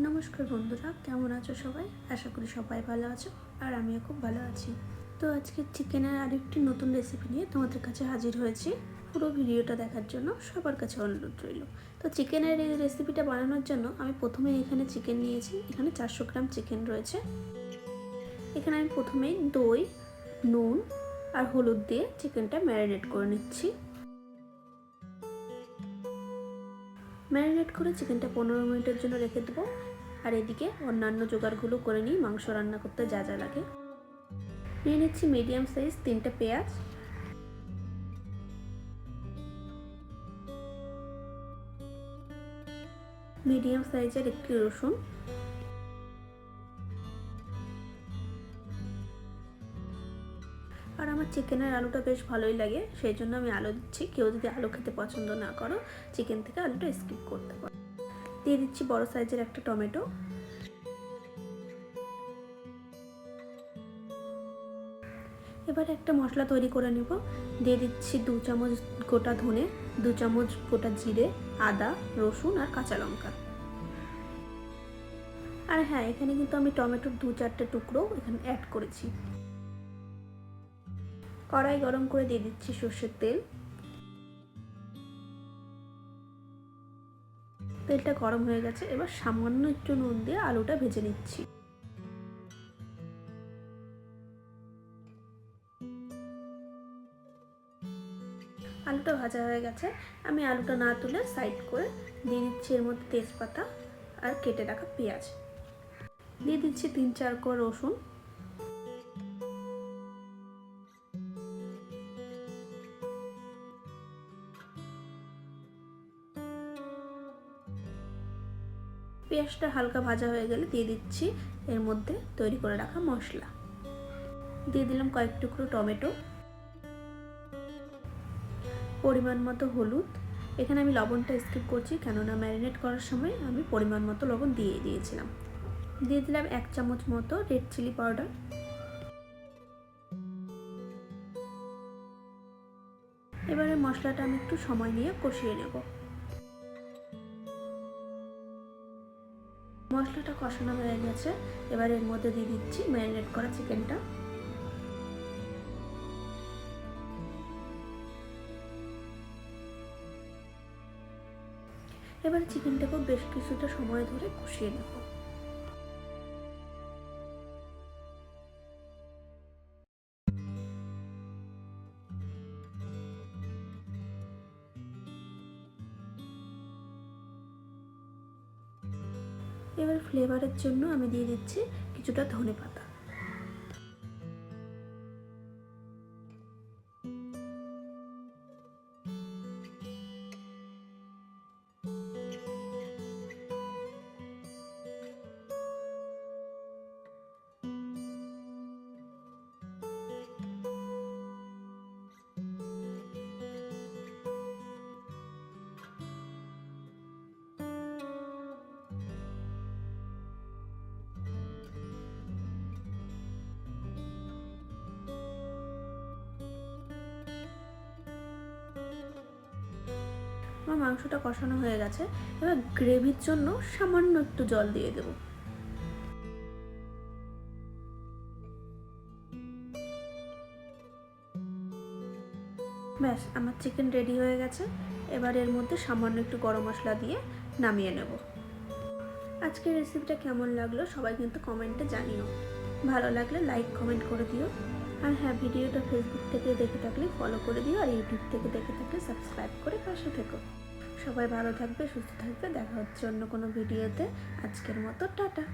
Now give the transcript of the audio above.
নমস্কার বন্ধুরা, কেমন আছো সবাই? আশা করি সবাই ভালো আছো আর আমিও খুব ভালো আছি। তো আজকে চিকেনের আরেকটি নতুন রেসিপি নিয়ে তোমাদের কাছে হাজির হয়েছি। পুরো ভিডিওটা দেখার জন্য সবার কাছে অনুরোধ রইল। তো চিকেনের এই রেসিপিটা বানানোর জন্য আমি প্রথমে এখানে চিকেন নিয়েছি, এখানে চারশো গ্রাম চিকেন রয়েছে। এখানে আমি প্রথমেই দই, নুন আর হলুদ দিয়ে চিকেনটা ম্যারিনেট করে নিচ্ছি। ম্যারিনেট করে চিকেনটা পনেরো মিনিটের জন্য রেখে দেবো। আর এদিকে অন্যান্য জোগাড়গুলো করে নিই মাংস রান্না করতে যা যা লাগে। নিয়ে নিচ্ছি মিডিয়াম সাইজ তিনটে পেঁয়াজ। মিডিয়াম সাইজের একটি রসুন। আর আমার চিকেনের আলুটা বেশ ভালোই লাগে, সেই জন্য আমি আলু দিচ্ছি। কেউ যদি আলু খেতে পছন্দ না করো, চিকেন থেকে আলুটা স্কিপ করতে পারো। দিয়ে দিচ্ছি বড় সাইজের একটা টমেটো। এবার একটা মশলা তৈরি করে নেব। দিয়ে দিচ্ছি দু চামচ গোটা ধনে, দু চামচ গোটা জিরে, আদা, রসুন আর কাঁচা লঙ্কা। আর হ্যাঁ এখানে কিন্তু আমি টমেটোর দু চারটে টুকরো এখানে অ্যাড করেছি। কড়াই গরম করে দিয়ে দিচ্ছি সর্ষের তেল। তেলটা গরম হয়ে গেছে, এবার সামান্য একটু নুন দিয়ে আলুটা ভেজে নিচ্ছি। আলুটা ভাজা হয়ে গেছে, আমি আলুটা না তুলে সাইড করে দিয়ে দিচ্ছি এর মধ্যে তেজপাতা আর কেটে রাখা পেঁয়াজ। দিয়ে দিচ্ছি তিন চার কোয়া রসুন। পেঁয়াজটা হালকা ভাজা হয়ে গেলে দিয়ে দিচ্ছি এর মধ্যে তৈরি করে রাখা মশলা। দিয়ে দিলাম কয়েক টুকরো টমেটো। পরিমাণ মতো হলুদ। এখানে আমি লবণটা স্কিপ করছি কেননা ম্যারিনেট করার সময় আমি পরিমাণ মতো লবণ দিয়ে দিয়েছিলাম। দিয়ে দিলাম এক চামচ মতো রেড চিলি পাউডার। এবারে মশলাটা আমি একটু সময় নিয়ে কষিয়ে নেব। মশলাটা কষানো হয়ে গেছে। এবার এর মধ্যে দিয়ে দিচ্ছি ম্যারিনেট করা চিকেনটা। এবার চিকেনটাকেও বেশ কিছুটা সময় ধরে কষিয়ে নেব। এবার ফ্লেভারের জন্য আমি দিয়ে দিচ্ছি কিছুটা ধনে পাতা আমার মাংসটা কষানো হয়ে গেছে, এবার গ্রেভির জন্য সামান্য একটু জল দিয়ে দেব। ব্যাস, আমার চিকেন রেডি হয়ে গেছে। এবার এর মধ্যে সামান্য একটু গরম মশলা দিয়ে নামিয়ে নেব। আজকের রেসিপিটা কেমন লাগল সবাই কিন্তু কমেন্টে জানিও। ভালো লাগলে লাইক কমেন্ট করে দিও। আর হ্যাঁ ভিডিওটা ফেসবুক থেকে দেখে থাকলে ফলো করে দিও আর ইউটিউব থেকে দেখে থাকলে সাবস্ক্রাইব করে পাশে থেকো। সবাই ভালো থাকবে, সুস্থ থাকবে, দেখা হচ্ছে অন্য কোনো ভিডিওতে আজকের মতো, টাটা।